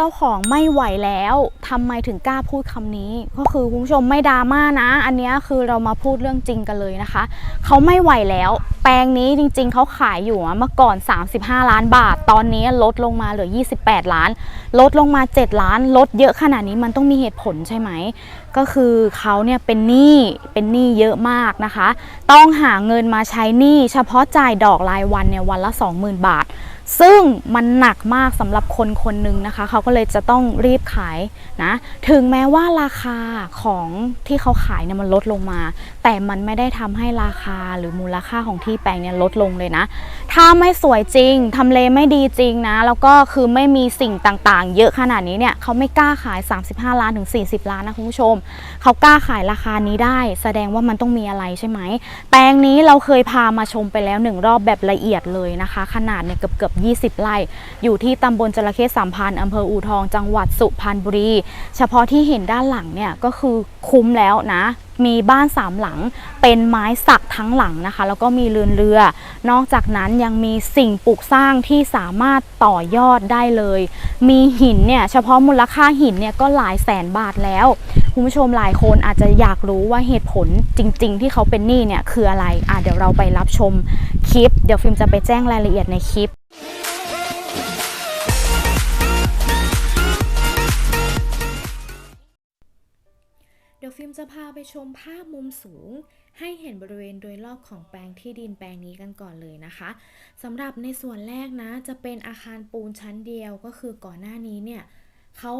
จ้าของไม่ไหวแล้วทำไมถึงกล้าพูดคำนี้ ก็คือคุณผู้ชมไม่ดราม่านะ อันนี้คือเรามาพูดเรื่องจริงกันเลยนะคะ เขาไม่ไหวแล้ว แปลงนี้จริง ๆ เขาขายอยู่อะเมื่อก่อน 35 ล้านบาท ตอนนี้ลดลงมาเหลือ 28 ล้าน ลดลงมา 7 ล้าน ลดเยอะขนาดนี้มันต้องมีเหตุผลใช่ไหม ก็คือเขาเนี่ยเป็นหนี้ เป็นหนี้เยอะมากนะคะ ต้องหาเงินมาใช้หนี้ เฉพาะจ่ายดอกรายวันเนี่ยวันละ 20,000 บาท ซึ่งมันหนักมากสำหรับคนคนหนึ่งนะคะ เขาก็เลยจะต้องรีบขายนะ ถึงแม้ว่าราคาของที่เขาขายเนี่ยมันลดลงมา แต่มันไม่ได้ทำให้ราคาหรือมูลค่าของที่แปลงเนี่ยลดลงเลยนะ ถ้าไม่สวยจริงทำเลไม่ดีจริงนะ แล้วก็คือไม่มีสิ่งต่างๆ เยอะขนาดนี้เนี่ยเขาไม่กล้าขาย 35 ล้านถึง 40 ล้านนะคุณผู้ชม เขากล้าขายราคานี้ได้ แสดงว่ามันต้องมีอะไรใช่ไหม แปลงนี้เราเคยพามาชมไปแล้วหนึ่งรอบแบบละเอียดเลยนะคะ ขนาดเนี่ยเกือบเกือบ20 ไร่ อยู่ที่ตำบลจระเข้สามพันอำเภออูทอง จังหวัดสุพรรณบุรี เฉพาะที่เห็นด้านหลังเนี่ยก็คือคุ้มแล้วนะ มีบ้านสามหลัง เป็นไม้สักทั้งหลังนะคะ แล้วก็มีเรือนเรือ นอกจากนั้นยังมีสิ่งปลูกสร้างที่สามารถต่อยอดได้เลย มีหินเนี่ยเฉพาะมูลค่าหินเนี่ยก็หลายแสนบาทแล้วคุณผู้ชมหลายคนอาจจะอยากรู้ว่าเหตุผลจริง ๆ ที่เขาเป็นหนี้เนี่ยคืออะไร อะเดี๋ยวเราไปรับชมคลิป เดี๋ยวฟิล์มจะไปแจ้งรายละเอียดในคลิป เดี๋ยวฟิล์มจะพาไปชมภาพมุมสูง ให้เห็นบริเวณโดยรอบของแปลงที่ดินแปลงนี้กันก่อนเลยนะคะสำหรับในส่วนแรกนะ จะเป็นอาคารปูนชั้นเดียวก็คือก่อนหน้านี้เนี่ยเขา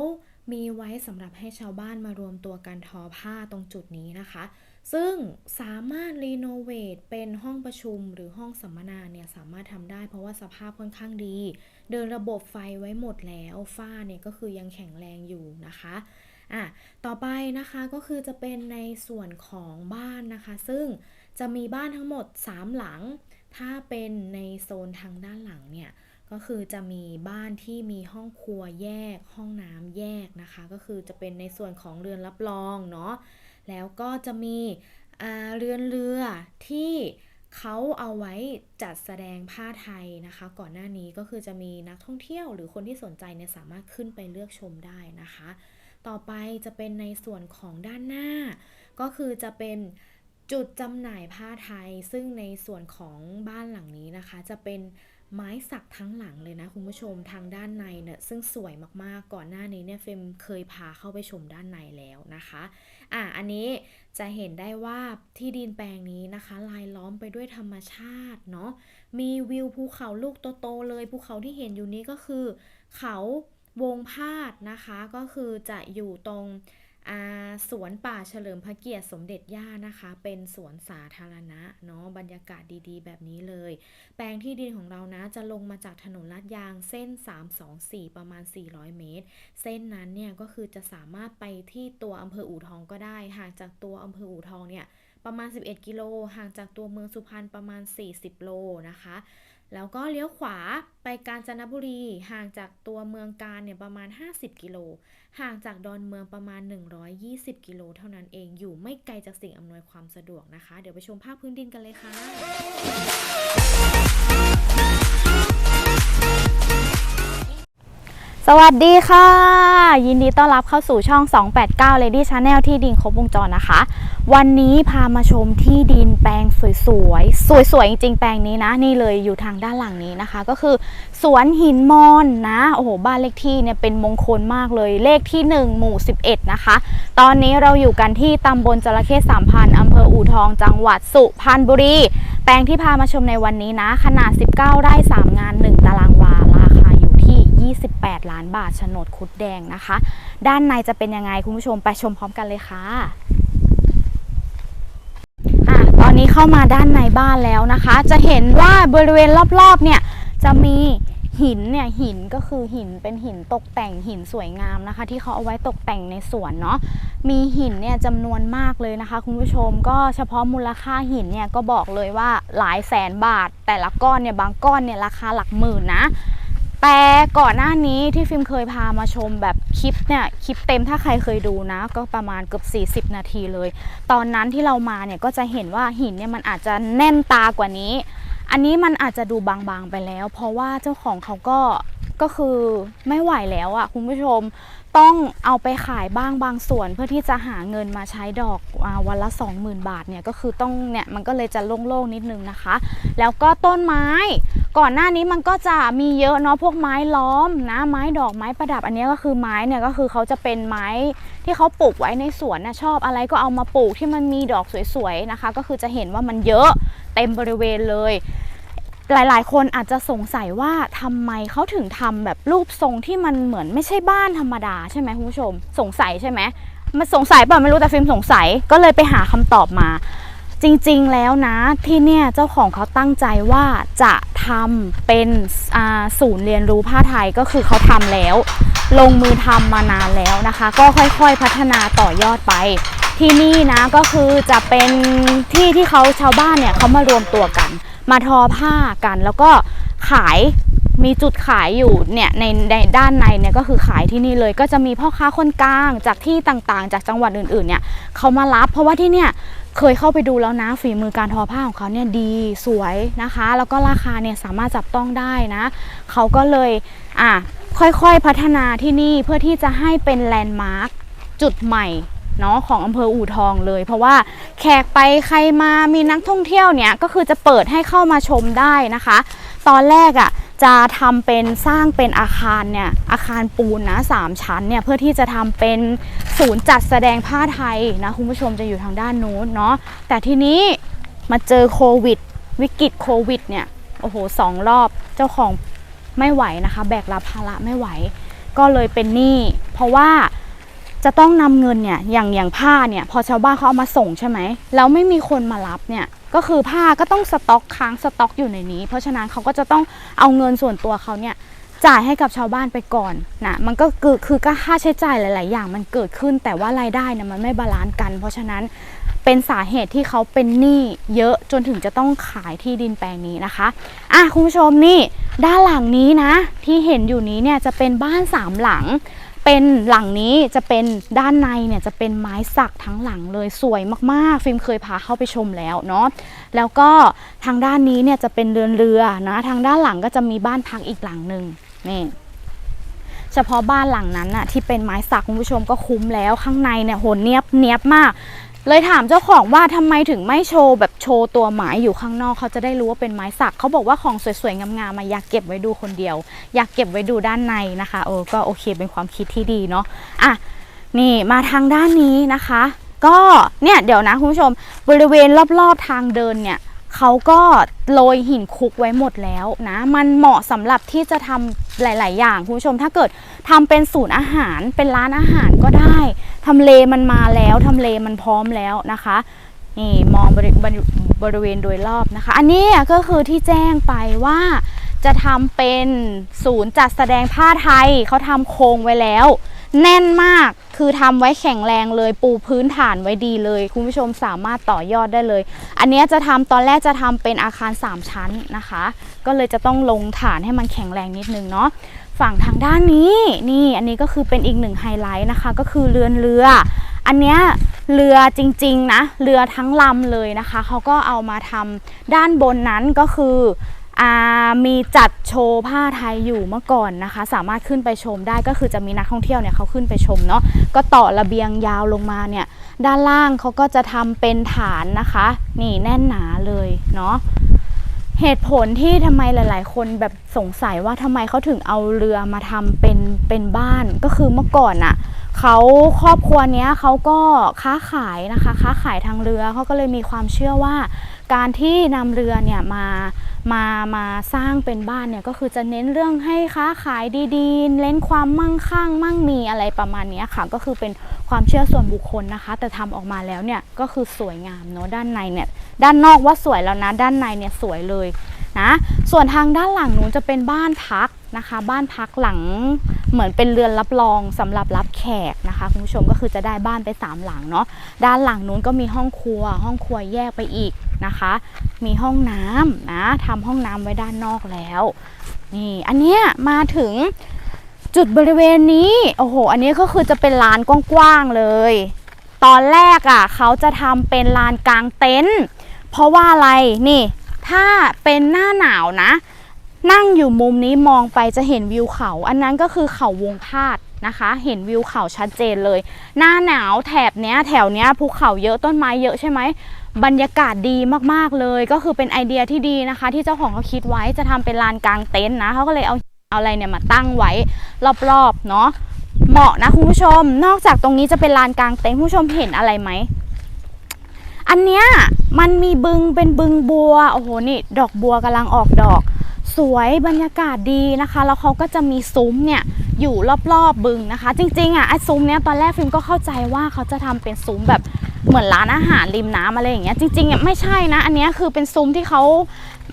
มีไว้สำหรับให้ชาวบ้านมารวมตัวกันทอผ้าตรงจุดนี้นะคะ ซึ่งสามารถรีโนเวทเป็นห้องประชุมหรือห้องสัมมนาเนี่ยสามารถทำได้เพราะว่าสภาพค่อนข้างดี เดินระบบไฟไว้หมดแล้วฝ้าเนี่ยก็คือยังแข็งแรงอยู่นะคะ อะต่อไปนะคะก็คือจะเป็นในส่วนของบ้านนะคะ ซึ่งจะมีบ้านทั้งหมด 3 หลัง ถ้าเป็นในโซนทางด้านหลังเนี่ยก็คือจะมีบ้านที่มีห้องครัวแยก ห้องน้ำแยกนะคะ ก็คือจะเป็นในส่วนของเรือนรับรองเนาะแล้วก็จะมีเรือนเรือที่เขาเอาไว้จัดแสดงผ้าไทยนะคะ ก่อนหน้านี้ก็คือจะมีนักท่องเที่ยวหรือคนที่สนใจเนี่ยสามารถขึ้นไปเลือกชมได้นะคะ ต่อไปจะเป็นในส่วนของด้านหน้า ก็คือจะเป็นจุดจำหน่ายผ้าไทย ซึ่งในส่วนของบ้านหลังนี้นะคะ จะเป็นไม้สักทั้งหลังเลยนะคุณผู้ชมทางด้านในเนี่ยซึ่งสวยมากๆก่อนหน้านี้เนี่ยเฟรมเคยพาเข้าไปชมด้านในแล้วนะคะอะอันนี้จะเห็นได้ว่าที่ดินแปลงนี้นะคะ ลายล้อมไปด้วยธรรมชาติเนาะมีวิวภูเขาลูกโตๆเลยภูเขาที่เห็นอยู่นี้ก็คือเขา วงพาดนะคะก็คือจะอยู่ตรงสวนป่าเฉลิมพระเกียรติสมเด็จย่านะคะ เป็นสวนสาธารณะเนาะบรรยากาศดีๆ แบบนี้เลย แปลงที่ดินของเรานะจะลงมาจากถนนลาดยางเส้น 324 ประมาณ 400 เมตร เส้นนั้นเนี่ยก็คือจะสามารถไปที่ตัวอำเภออู่ทองก็ได้ห่างจากตัวอำเภออู่ทองเนี่ยประมาณ 11 กิโล ห่างจากตัวเมืองสุพรรณประมาณ 40 โลนะคะ แล้วก็เลี้ยวขวาไปกาญจนบุรี ห่างจากตัวเมืองกาญเนี่ยประมาณ 50 กิโล ห่างจากดอนเมืองประมาณ 120 กิโลเท่านั้นเอง อยู่ไม่ไกลจากสิ่งอำนวยความสะดวกนะคะ เดี๋ยวไปชมภาพพื้นดินกันเลยค่ะ วัสดีค่ะ ยินดีต้อนรับเข้าสู่ช่อง 289 Lady Channel ที่ดินครบวงจรนะคะ วันนี้พามาชมที่ดินแปลงสวยๆ สวยๆ จริงๆ แปลงนี้นะ นี่เลยอยู่ทางด้านหลังนี้นะคะ ก็คือสวนหินมอนนะ โอ้โห บ้านเลขที่เนี่ยเป็นมงคลมากเลย เลขที่ 1 หมู่ 11 นะคะ ตอนนี้เราอยู่กันที่ตำบลจระเข้สามพันอำเภออู่ทอง จังหวัดสุพรรณบุรี แปลงที่พามาชมในวันนี้นะ ขนาด 19 ไร่ 3 งาน 1 ตารางวาราคา 28 ล้านบาทโฉนดคุดแดงนะคะ ด้านในจะเป็นยังไงคุณผู้ชมไปชมพร้อมกันเลยค่ะอะตอนนี้เข้ามาด้านในบ้านแล้วนะคะ จะเห็นว่าบริเวณรอบๆเนี่ยจะมีหินเนี่ยหินก็คือหินเป็นหินตกแต่งหินสวยงามนะคะ ที่เขาเอาไว้ตกแต่งในสวนเนาะมีหินเนี่ยจำนวนมากเลยนะคะ คุณผู้ชมก็เฉพาะมูลค่าหินเนี่ยก็บอกเลยว่าหลายแสนบาท แต่ละก้อนเนี่ยบางก้อนเนี่ยราคาหลักหมื่นนะ แต่ก่อนหน้านี้ที่ฟิล์มเคยพามาชมแบบคลิปเนี่ยคลิปเต็มถ้าใครเคยดูนะ ก็ประมาณเกือบ 40 นาทีเลย ตอนนั้นที่เรามาเนี่ยก็จะเห็นว่าหินเนี่ยมันอาจจะแน่นตากว่านี้ อันนี้มันอาจจะดูบางๆไปแล้ว เพราะว่าเจ้าของเขาก็ก็คือไม่ไหวแล้วอะคุณผู้ชม ต้องเอาไปขายบ้างบางส่วนเพื่อที่จะหาเงินมาใช้ดอกอวันละ 20,000 บาทเนี่ยก็คือต้องเนี่ยมันก็เลยจะโล่งๆนิดนึงนะคะ แล้วก็ต้นไม้ ก่อนหน้านี้มันก็จะมีเยอะเนาะพวกไม้ล้อมนะไม้ดอกไม้ประดับอันนี้ก็คือไม้เนี่ยก็คือเขาจะเป็นไม้ที่เขาปลูกไว้ในสวนนะชอบอะไรก็เอามาปลูกที่มันมีดอกสวยๆนะคะ ก็คือจะเห็นว่ามันเยอะเต็มบริเวณเลย หลายๆ คนอาจจะสงสัยว่าทำไมเขาถึงทำแบบรูปทรงที่มันเหมือนไม่ใช่บ้านธรรมดาใช่ไหมคุณผู้ชม สงสัยใช่ไหมมันสงสัยเปล่าไม่รู้แต่ฟิล์มสงสัยก็เลยไปหาคำตอบมา จริงๆแล้วนะที่เนี่ยเจ้าของเขาตั้งใจว่าจะทำเป็นศูนย์เรียนรู้ผ้าไทยก็คือเขาทำแล้ว ลงมือทำมานานแล้วนะคะ ก็ค่อยๆพัฒนาต่อยอดไป ที่นี่นะก็คือจะเป็นที่ที่เขาชาวบ้านเนี่ยเขามารวมตัวกัน มาทอผ้ากัน แล้วก็ขายมีจุดขายอยู่เนี่ยในในด้านในเนี่ยก็คือขายที่นี่เลย ก็จะมีพ่อค้าคนกลางจากที่ต่างๆ จากจังหวัดอื่นๆเนี่ยเขามารับ เพราะว่าที่เนี่ยเคยเข้าไปดูแล้วนะฝีมือการทอผ้าของเขาเนี่ยดีสวยนะคะ แล้วก็ราคาเนี่ยสามารถจับต้องได้นะเขาก็เลยอะค่อยๆพัฒนาที่นี่เพื่อที่จะให้เป็นแลนด์มาร์คจุดใหม่ เนาะของอำเภออู่ทองเลย เพราะว่าแขกไปใครมามีนักท่องเที่ยวเนี่ยก็คือจะเปิดให้เข้ามาชมได้นะคะ ตอนแรกอะ่ะจะทำเป็นสร้างเป็นอาคารเนี่ยอาคารปูนนะสามชั้นเนี่ยเพื่อที่จะทำเป็นศูนย์จัดแสดงผ้าไทยนะคุณผู้ชมจะอยู่ทางด้านนู้นเนาะแต่ทีนี้มาเจอโควิด วิกฤตโควิดเนี่ยโอ้โหสองรอบเจ้าของไม่ไหวนะคะ แบกรับภาระไม่ไหว ก็เลยเป็นหนี้เพราะว่า จะต้องนำเงินเนี่ยอย่างอย่างผ้าเนี่ยพอชาวบ้านเขาเอามาส่งใช่ไหมแล้วไม่มีคนมารับเนี่ยก็คือผ้าก็ต้องสต็อกค้างสต็อกอยู่ในนี้ เพราะฉะนั้นเขาก็จะต้องเอาเงินส่วนตัวเขาเนี่ยจ่ายให้กับชาวบ้านไปก่อนนะมันก็คือคือก็ค่าใช้จ่ายหลาย ๆ อย่างมันเกิดขึ้นแต่ว่ารายได้นี่ยมันไม่บาลานซ์กัน เพราะฉะนั้นเป็นสาเหตุที่เขาเป็นหนี้เยอะจนถึงจะต้องขายที่ดินแปลงนี้นะคะอะคุณผู้ชมนี่ด้านหลังนี้นะ ที่เห็นอยู่นี้เนี่ยจะเป็นบ้านสามหลัง เป็นหลังนี้จะเป็นด้านในเนี่ยจะเป็นไม้สักทั้งหลังเลยสวยมากๆ ฟิล์มเคยพาเข้าไปชมแล้วเนาะแล้วก็ทางด้านนี้เนี่ยจะเป็นเรือนเรือนะทางด้านหลังก็จะมีบ้านพักอีกหลังหนึ่งนี่เฉพาะบ้านหลังนั้นน่ะที่เป็นไม้สักคุณผู้ชมก็คุ้มแล้วข้างในเนี่ยโหเนียบเนียบมาก เลยถามเจ้าของว่าทำไมถึงไม่โชว์แบบโชว์ตัวไม้อยู่ข้างนอกเขาจะได้รู้ว่าเป็นไม้สักเขาบอกว่าของสวยๆงามๆมาอยากเก็บไว้ดูคนเดียว อยากเก็บไว้ดูด้านในนะคะเออก็โอเคเป็นความคิดที่ดีเนาะอะนี่มาทางด้านนี้นะคะ ก็เนี่ยเดี๋ยวนะคุณผู้ชมบริเวณรอบๆทางเดินเนี่ย เขาก็โรยหินคุกไว้หมดแล้วนะ มันเหมาะสำหรับที่จะทำหลาย ๆ อย่างคุณผู้ชม ถ้าเกิดทำเป็นศูนย์อาหารเป็นร้านอาหารก็ได้ทำเลมันมาแล้วทำเลมันพร้อมแล้วนะคะนี่มองบริบริบริเวณโดยรอบนะคะ อันนี้ก็คือที่แจ้งไปว่าจะทำเป็นศูนย์จัดแสดงผ้าไทยเขาทำโครงไว้แล้ว แน่นมากคือทำไว้แข็งแรงเลยปูพื้นฐานไว้ดีเลย คุณผู้ชมสามารถต่อยอดได้เลย อันนี้จะทำตอนแรกจะทำเป็นอาคาร 3 ชั้นนะคะ ก็เลยจะต้องลงฐานให้มันแข็งแรงนิดนึงเนาะฝั่งทางด้านนี้นี่อันนี้ก็คือเป็นอีกหนึ่งไฮไลท์นะคะ ก็คือเรือนเรือ อันเนี้ยเรือจริงๆนะเรือทั้งลำเลยนะคะเขาก็เอามาทำด้านบนนั้นก็คือ มีจัดโชว์ผ้าไทยอยู่เมื่อก่อนนะคะ สามารถขึ้นไปชมได้ก็คือจะมีนักท่องเที่ยวเนี่ยเขาขึ้นไปชมเนาะก็ต่อระเบียงยาวลงมาเนี่ยด้านล่างเขาก็จะทำเป็นฐานนะคะ นี่แน่นหนาเลยเนาะเหตุผลที่ทำไมหลาย ๆ คนแบบสงสัยว่าทำไมเขาถึงเอาเรือมาทำเป็นเป็นบ้านก็คือเมื่อก่อนน่ะเขาครอบครัวเนี้ยเขาก็ค้าขายนะคะ ค้าขายทางเรือเขาก็เลยมีความเชื่อว่า การที่นำเรือเนี่ยมามามาสร้างเป็นบ้านเนี่ยก็คือจะเน้นเรื่องให้ค้าขายดีๆ เน้นความมั่งคั่ง มั่งมีอะไรประมาณนี้ค่ะ ก็คือเป็นความเชื่อส่วนบุคคลนะคะ แต่ทำออกมาแล้วเนี่ยก็คือสวยงามเนาะด้านในเนี่ยด้านนอกว่าสวยแล้วนะด้านในเนี่ยสวยเลยนะส่วนทางด้านหลังนู้นจะเป็นบ้านพัก นะคะ บ้านพักหลังเหมือนเป็นเรือนรับรองสำหรับรับแขกนะคะคุณผู้ชมก็คือจะได้บ้านไปสามหลังเนาะด้านหลังนู้นก็มีห้องครัว ห้องครัวแยกไปอีกนะคะ มีห้องน้ำนะทำห้องน้ำไว้ด้านนอกแล้วนี่อันเนี้ยมาถึงจุดบริเวณนี้โอ้โห อันนี้ก็คือจะเป็นลานกว้างๆเลย ตอนแรกอะเขาจะทำเป็นลานกลางเต็นท์เพราะว่าอะไรนี่ ถ้าเป็นหน้าหนาวนะ นั่งอยู่มุมนี้มองไปจะเห็นวิวเขา อันนั้นก็คือเขาวงพาดนะคะ เห็นวิวเขาชัดเจนเลย หน้าหนาวแถบเนี้ยแถวเนี้ยภูเขาเยอะต้นไม้เยอะใช่ไหมบรรยากาศดีมากๆเลย ก็คือเป็นไอเดียที่ดีนะคะ ที่เจ้าของเขาคิดไว้จะทำเป็นลานกลางเต็นท์นะเขาก็เลยเอาเอาอะไรเนี่ยมาตั้งไว้รอบๆเนาะเหมาะนะคุณผู้ชม นอกจากตรงนี้จะเป็นลานกลางเต็นท์คุณผู้ชมเห็นอะไรไหมอันเนี้ยมันมีบึงเป็นบึงบัวโอ้โหนี่ ดอกบัวกำลังออกดอก สวยบรรยากาศดีนะคะ แล้วเขาก็จะมีซุ้มเนี่ยอยู่รอบๆบึงนะคะ จริงๆอะไอ้ซุ้มเนี้ยตอนแรกฟิล์มก็เข้าใจว่าเขาจะทำเป็นซุ้มแบบเหมือนร้านอาหารริมน้ำอะไรอย่างเงี้ยจริงๆอะไม่ใช่นะ อันนี้คือเป็นซุ้มที่เขา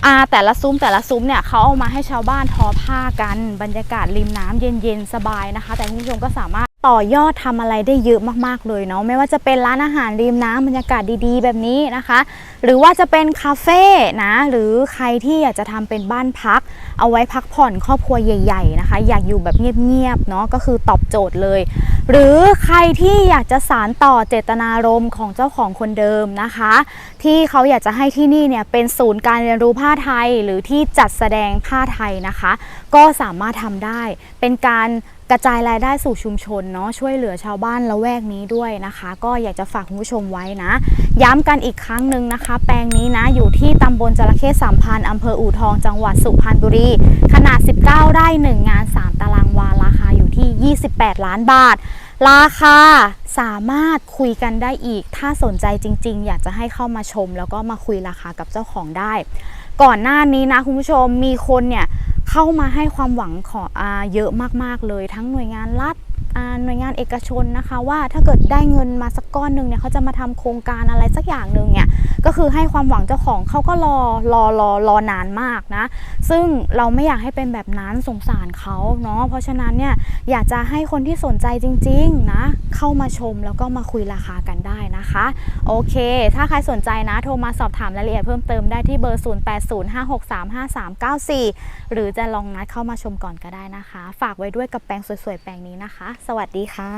อ่าแต่ละซุ้มแต่ละซุ้มเนี่ยเขาเอามาให้ชาวบ้านทอผ้ากันบรรยากาศริมน้ำเย็นๆ สบายนะคะ แต่คุณผู้ชมก็สามารถ ต่อยอดทำอะไรได้เยอะมากๆเลยเนาะไม่ว่าจะเป็นร้านอาหารริมน้ำบรรยากาศดีๆ แบบนี้นะคะ หรือว่าจะเป็นคาเฟ่นะหรือใครที่อยากจะทำเป็นบ้านพัก เอาไว้พักผ่อนครอบครัวใหญ่ๆนะคะ อยากอยู่แบบเงียบๆเนาะก็คือตอบโจทย์เลย หรือใครที่อยากจะสารต่อเจตนารมณ์ของเจ้าของคนเดิมนะคะ ที่เขาอยากจะให้ที่นี่เนี่ยเป็นศูนย์การเรียนรู้ผ้าไทย หรือที่จัดแสดงผ้าไทยนะคะ ก็สามารถทำได้เป็นการ กระจายรายได้สู่ชุมชนเนาะช่วยเหลือชาวบ้านละแวกนี้ด้วยนะคะ ก็อยากจะฝากคุณผู้ชมไว้นะ ย้ำกันอีกครั้งหนึ่งนะคะ แปลงนี้นะอยู่ที่ตำบลจระเข้สามพันอำเภออู่ทองจังหวัดสุพรรณบุรี ขนาด 19 ไร่1งาน 3 ตารางวาราคาอยู่ที่ 28 ล้านบาท ราคาสามารถคุยกันได้อีก ถ้าสนใจจริง ๆ อยากจะให้เข้ามาชม แล้วก็มาคุยราคากับเจ้าของได้ ก่อนหน้านี้นะคุณผู้ชมมีคนเนี่ย เข้ามาให้ความหวังขออาเยอะมากๆเลย ทั้งหน่วยงานรัฐ หน่วยงานเอกชนนะคะ ว่าถ้าเกิดได้เงินมาสักก้อนหนึ่งเนี่ยเขาจะมาทำโครงการอะไรสักอย่างหนึ่งเนี่ยก็คือให้ความหวังเจ้าของเขาก็รอรอรอรอนานมากนะ ซึ่งเราไม่อยากให้เป็นแบบนั้นสงสารเขาเนาะเพราะฉะนั้นเนี่ยอยากจะให้คนที่สนใจจริงๆนะเข้ามาชมแล้วก็มาคุยราคากันได้นะคะ โอเค ถ้าใครสนใจนะโทรมาสอบถามรายละเอียดเพิ่มเติมได้ที่เบอร์ 0805635394 หรือจะลองนัดเข้ามาชมก่อนก็ได้นะคะ ฝากไว้ด้วยกับแปลงสวยๆแปลงนี้นะคะสวัสดีค่ะ